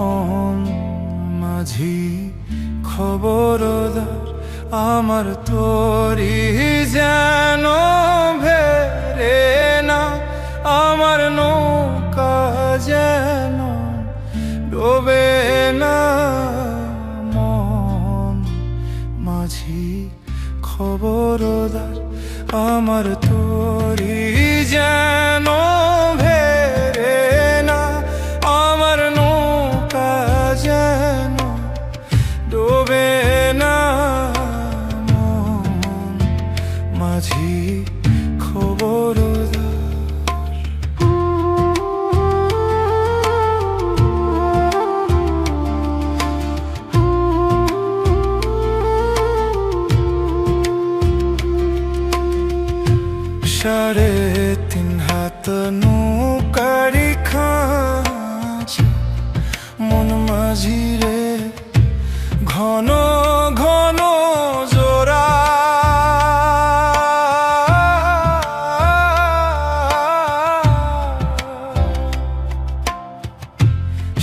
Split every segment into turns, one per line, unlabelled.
মন মাঝি খবর আমার তোরি যেন ভেরে না, আমার নৌকা যেন ডোবে না। মন মাঝি খবর আমার তোরি যেন ভে মাঝি খবরদার সাড়ে তিন হাত নৌকারি খাঁচ মন মাঝিরে ঘন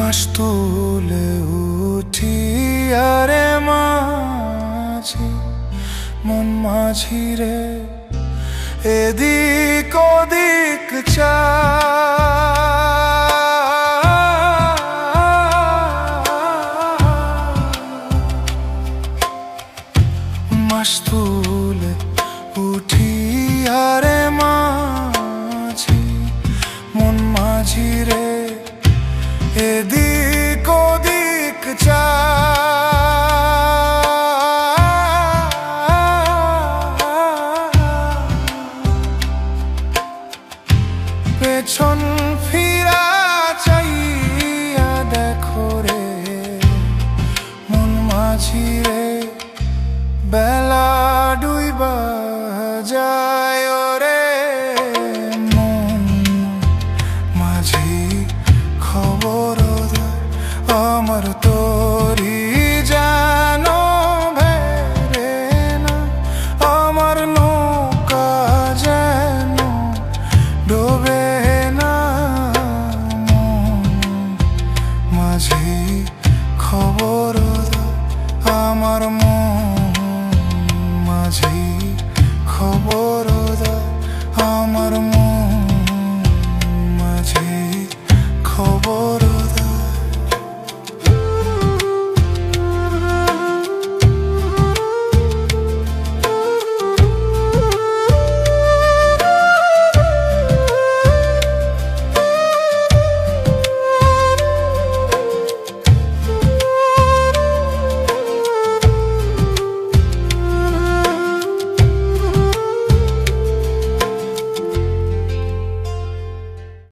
মাস তুলে উঠি, আরে মাঝি, মন মাঝি রে। এদিক ওদিক চা। মাস তুলে উঠি, আরে মাঝি, মন মাঝি রে। এদিক ওদিক চা পেছন